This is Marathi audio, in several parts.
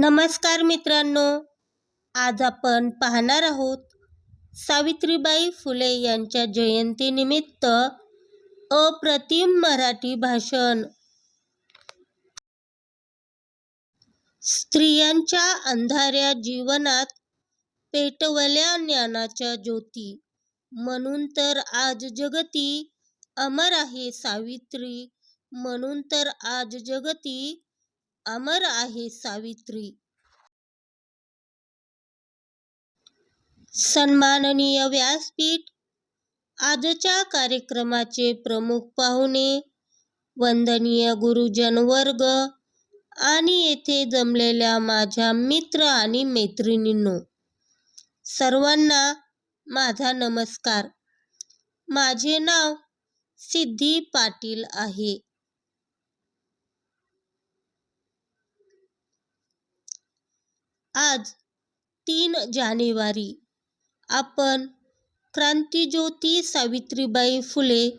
नमस्कार मित्रांनो. आज आपण पाहणार आहोत सावित्रीबाई फुले यांच्या जयंतीनिमित्त अप्रतिम मराठी भाषण. स्त्रियांच्या अंधाऱ्या जीवनात पेटवल्या ज्ञानाच्या ज्योती. म्हणून तर आज जगती अमर आहे सावित्री. म्हणून तर आज जगती अमर आहे सावित्री. सन्माननीय व्यासपीठ आजच्या कार्यक्रमाचे प्रमुख पाहुणे वंदनीय गुरुजन वर्ग आणि येथे जमलेल्या माझ्या मित्र आणि मैत्रिणींनो सर्वांना माझा नमस्कार. माझे नाव सिद्धी पाटील आहे. आज तीन जानेवारी. आपण क्रांतिज्योती सावित्रीबाई फुले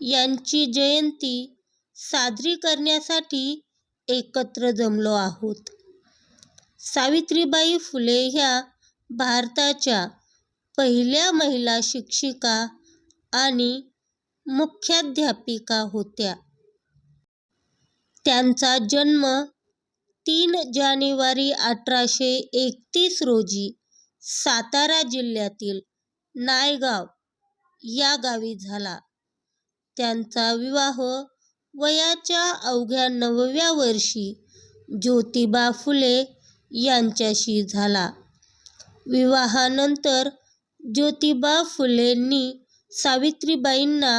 यांची जयंती साजरी करण्यासाठी एकत्र जमलो आहोत. सावित्रीबाई फुले ह्या भारताच्या पहिल्या महिला शिक्षिका आणि मुख्याध्यापिका होत्या. त्यांचा जन्म तीन जानेवारी अठराशे एकतीस रोजी सातारा जिल्ह्यातील नायगाव या गावी झाला. त्यांचा विवाह वयाच्या अवघ्या नवव्या वर्षी ज्योतिबा फुले यांच्याशी झाला. विवाहानंतर ज्योतिबा फुलेंनी सावित्रीबाईंना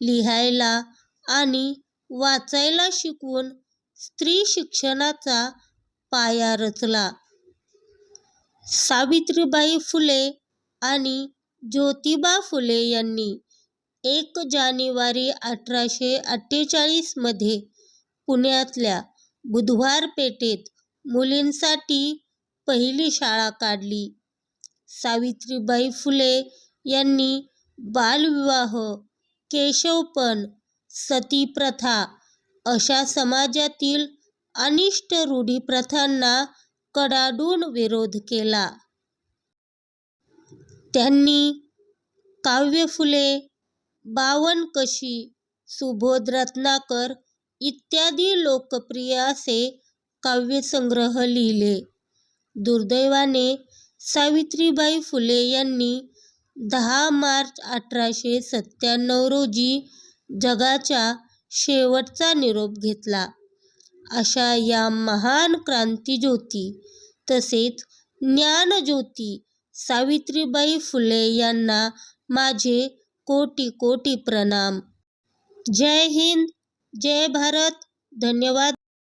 लिहायला आणि वाचायला शिकवून स्त्री शिक्षणाचा पाया रचला. सावित्रीबाई फुले आणि ज्योतिबा फुले यांनी एक जानेवारी अठराशे अठ्ठेचाळीसमध्ये पुण्यातल्या बुधवार पेठेत मुलींसाठी पहिली शाळा काढली. सावित्रीबाई फुले यांनी बालविवाह केशवपण सतीप्रथा अशा समाजातील अनिष्ट रूढी प्रथांना कडाडून विरोध केला. त्यांनी काव्यफुले बावनकशी सुबोध रत्नाकर इत्यादी लोकप्रिय असे काव्यसंग्रह लिहिले. दुर्दैवाने सावित्रीबाई फुले यांनी दहा मार्च अठराशे सत्त्याण्णव रोजी जगाच्या शेवटचा निरोप घेतला. अशा या महान क्रांतीज्योती तसेच ज्ञानज्योती सावित्रीबाई फुले यांना माझे कोटी कोटी प्रणाम. जय हिंद जय भारत. धन्यवाद.